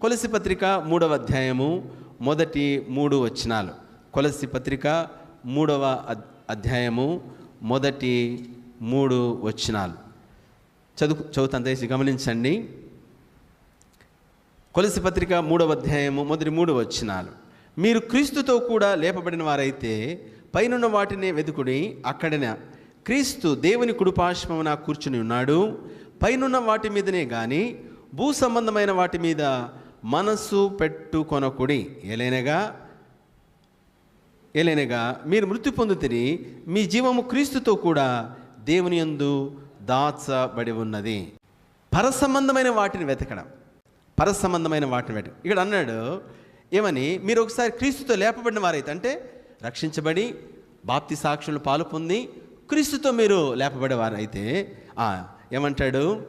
కొలసి పత్రిక మూడవ అధ్యాయము మొదటి మూడు వచనాలు. కొలసి పత్రిక మూడవ అధ్యాయము మొదటి మూడు వచనాలు. చదువు చదువుతాను దయచేసి గమనించండి. కొలసి పత్రిక మూడవ అధ్యాయము మొదటి మూడు వచనాలు. మీరు క్రీస్తుతో కూడా లేపబడిన వారైతే పైనున్న వాటిని వెతుకుడి అక్కడిన క్రీస్తు దేవుని కుడుపాశ్వమున కూర్చుని ఉన్నాడు. పైనున్న వాటి మీదనే కానీ భూ సంబంధమైన వాటి మీద మనస్సు పెట్టుకొనకుడి. ఏలైనగా ఏలైనగా మీరు మృతి పొందుతిని మీ జీవము క్రీస్తుతో కూడా దేవుని యందు దాచబడి ఉన్నది. పరసంబంధమైన వాటిని వెతకడం. పరసంబంధమైన వాటిని వెతక ఇక్కడ అన్నాడు ఏమని మీరు ఒకసారి క్రీస్తుతో లేపబడిన వారైతే అంటే రక్షించబడి బాప్తి సాక్షులు పాలు పొంది క్రీస్తుతో మీరు లేపబడేవారైతే ఏమంటాడు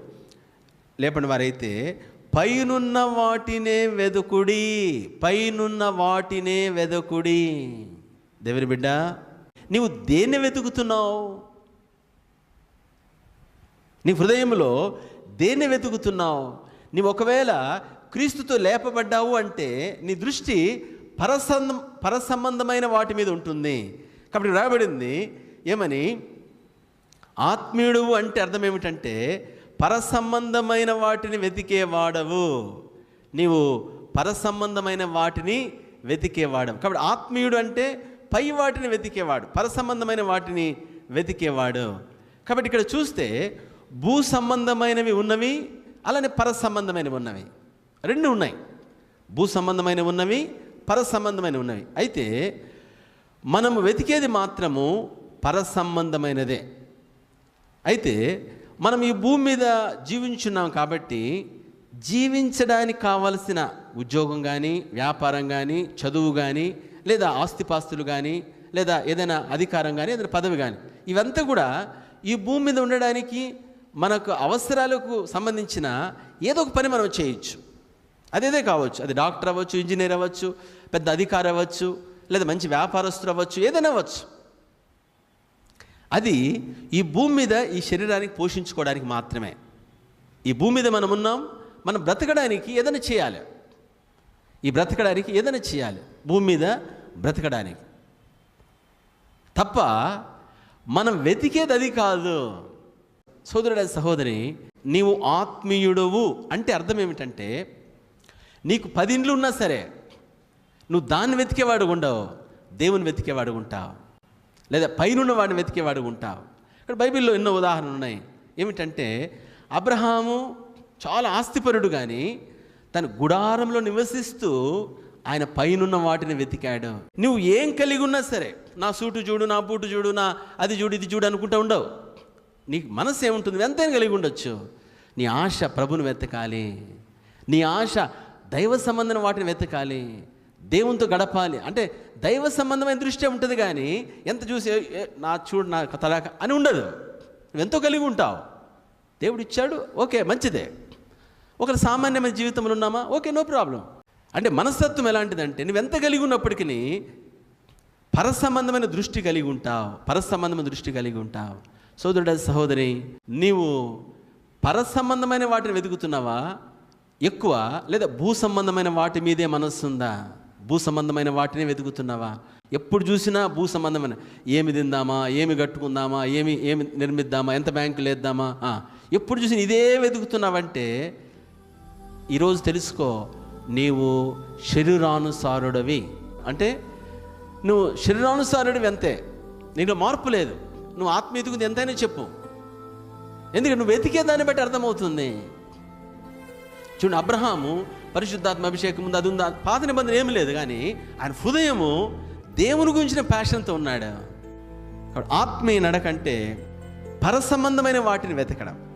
లేపని వారైతే పైనున్న వాటినే వెదుకుడి పైనున్న వాటినే వెదకుడి. దేవుని బిడ్డ నీవు దేన్ని వెతుకుతున్నావు? నీ హృదయంలో దేన్ని వెతుకుతున్నావు? నీవు ఒకవేళ క్రీస్తుతో లేపబడ్డావు అంటే నీ దృష్టి పరసంబ పరసంబంధమైన వాటి మీద ఉంటుంది. కాబట్టి రాబడింది ఏమని? ఆత్మీయుడు అంటే అర్థం ఏమిటంటే పరసంబంధమైన వాటిని వెతికేవాడవు. నీవు పరసంబంధమైన వాటిని వెతికేవాడవు. కాబట్టి ఆత్మీయుడు అంటే పై వాటిని వెతికేవాడు పరసంబంధమైన వాటిని వెతికేవాడు. కాబట్టి ఇక్కడ చూస్తే భూ సంబంధమైనవి ఉన్నవి అలానే పర సంబంధమైనవి ఉన్నవి. రెండు ఉన్నాయి. భూ సంబంధమైన ఉన్నవి పరసంబంధమైన ఉన్నవి. అయితే మనము వెతికేది మాత్రము పర సంబంధమైనదే అయితే మనం ఈ భూమి మీద జీవించున్నాం కాబట్టి జీవించడానికి కావలసిన ఉద్యోగం కానీ వ్యాపారం కానీ చదువు కానీ లేదా ఆస్తిపాస్తులు కానీ లేదా ఏదైనా అధికారం కానీ ఏదైనా పదవి కానీ ఇవంతా కూడా ఈ భూమి మీద ఉండడానికి మనకు అవసరాలకు సంబంధించిన ఏదో ఒక పని మనం చేయొచ్చు. అదేదే కావచ్చు. అది డాక్టర్ అవ్వచ్చు ఇంజనీర్ అవ్వచ్చు పెద్ద అధికారి అవ్వచ్చు లేదా మంచి వ్యాపారస్తులు అవ్వచ్చు ఏదైనా అవ్వచ్చు. అది ఈ భూమి మీద ఈ శరీరానికి పోషించుకోవడానికి మాత్రమే. ఈ భూమి మీద మనం ఉన్నాం మనం బ్రతకడానికి ఏదైనా చేయాలి. ఈ బ్రతకడానికి ఏదైనా చేయాలి. భూమి మీద బ్రతకడానికి. తప్ప మనం వెతికేది అది కాదు. సోదరుడ సహోదరి నీవు ఆత్మీయుడవు అంటే అర్థం ఏమిటంటే నీకు పది ఇండ్లు ఉన్నా సరే నువ్వు దాన్ని వెతికేవాడు ఉండవు దేవుని వెతికేవాడు ఉంటావు. లేదా పైనున్న వాడిని వెతికేవాడు ఉంటావు. ఇక్కడ బైబిల్లో ఎన్నో ఉదాహరణలు ఉన్నాయి. ఏమిటంటే అబ్రహాము చాలా ఆస్తిపరుడు కానీ తన గుడారంలో నివసిస్తూ ఆయన పైనున్న వాటిని వెతికాడు. నువ్వు ఏం కలిగి ఉన్నా సరే నా సూటు చూడు నా బూటు చూడు నా అది చూడు ఇది చూడు అనుకుంటా ఉండవు. నీకు మనసు ఏముంటుంది? ఎంతైనా కలిగి ఉండొచ్చు. నీ ఆశ ప్రభుని వెతకాలి. నీ ఆశ దైవ సంబంధం వాటిని వెతకాలి. దేవునితో గడపాలి. అంటే దైవ సంబంధమైన దృష్టి ఉంటుంది కానీ ఎంత చూసి నా చూడు నా తలాక అని ఉండదు. నువ్వెంతో కలిగి ఉంటావు. దేవుడు ఇచ్చాడు ఓకే మంచిదే. ఒక సామాన్యమైన జీవితంలో ఉన్నామా? Okay no problem. అంటే మనస్తత్వం ఎలాంటిదంటే నువ్వెంత కలిగి ఉన్నప్పటికీ పరసంబంధమైన దృష్టి కలిగి ఉంటావు. పరసంబంధమైన దృష్టి కలిగి ఉంటావు. సోదరుడ సహోదరి నీవు పరసంబంధమైన వాటిని వెతుకుతున్నావా? ఎక్కువ లేదా భూ సంబంధమైన వాటి మీదే మనస్సు ఉందా భూ సంబంధమైన వాటిని వెతుకుతున్నావా? ఎప్పుడు చూసినా భూ సంబంధమైన. ఏమి తిందామా? ఏమి కట్టుకుందామా? ఏమి ఏమి నిర్మిద్దామా? ఎంత బ్యాంకులు వేద్దామా? ఎప్పుడు చూసినా ఇదే వెతుకుతున్నావంటే ఈరోజు తెలుసుకో నీవు శరీరానుసారుడవి. అంటే నువ్వు శరీరానుసారుడివి అంతే. నీలో మార్పు లేదు. నువ్వు ఆత్మ ఎదుగుంది ఎంతైనా చెప్పు. ఎందుకంటే నువ్వు వెతికే దాన్ని బట్టి అర్థమవుతుంది. చూడండి అబ్రహాము పరిశుద్ధాత్మ అభిషేకం ముందు అది ఉంది? పాత నిబంధన ఏమీ లేదు కానీ ఆయన హృదయము దేవుని గురించిన ప్యాషన్తో ఉన్నాడు. ఆత్మీయ నడకంటే పరసంబంధమైన వాటిని వెతకడం.